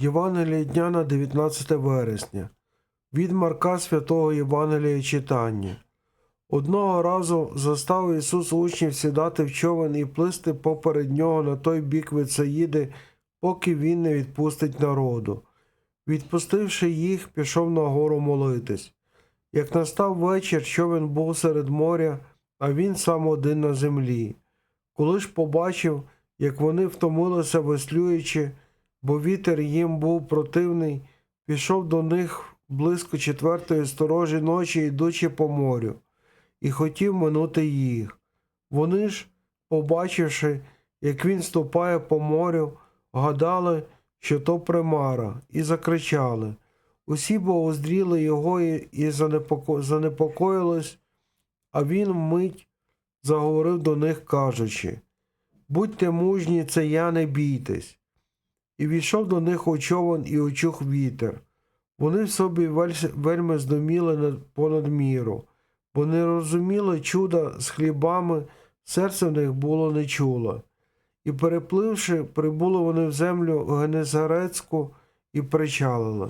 Євангеліє дня на 19 вересня. Від Марка Святого Євангелія читання. Одного разу застав Ісус учнів сідати в човен і плисти поперед нього на той бік Вицаїди, поки він не відпустить народу. Відпустивши їх, пішов на гору молитись. Як настав вечір, човен був серед моря, а він сам один на землі. Коли ж побачив, як вони втомилися веслюючи, бо вітер їм був противний, пішов до них близько четвертої сторожі ночі, йдучи по морю, і хотів минути їх. Вони ж, побачивши, як він ступає по морю, гадали, що то примара, і закричали. Усі бо уздріли його і і занепоко... занепокоїлись, а він вмить заговорив до них, кажучи Будьте мужні, це я не бійтесь. І війшов до них у і очух вітер. Вони в собі вельми здоміли над- понад міру, бо не розуміли чуда з хлібами, серце в них було не чуло. І перепливши, прибули вони в землю Генезарецьку і причалили.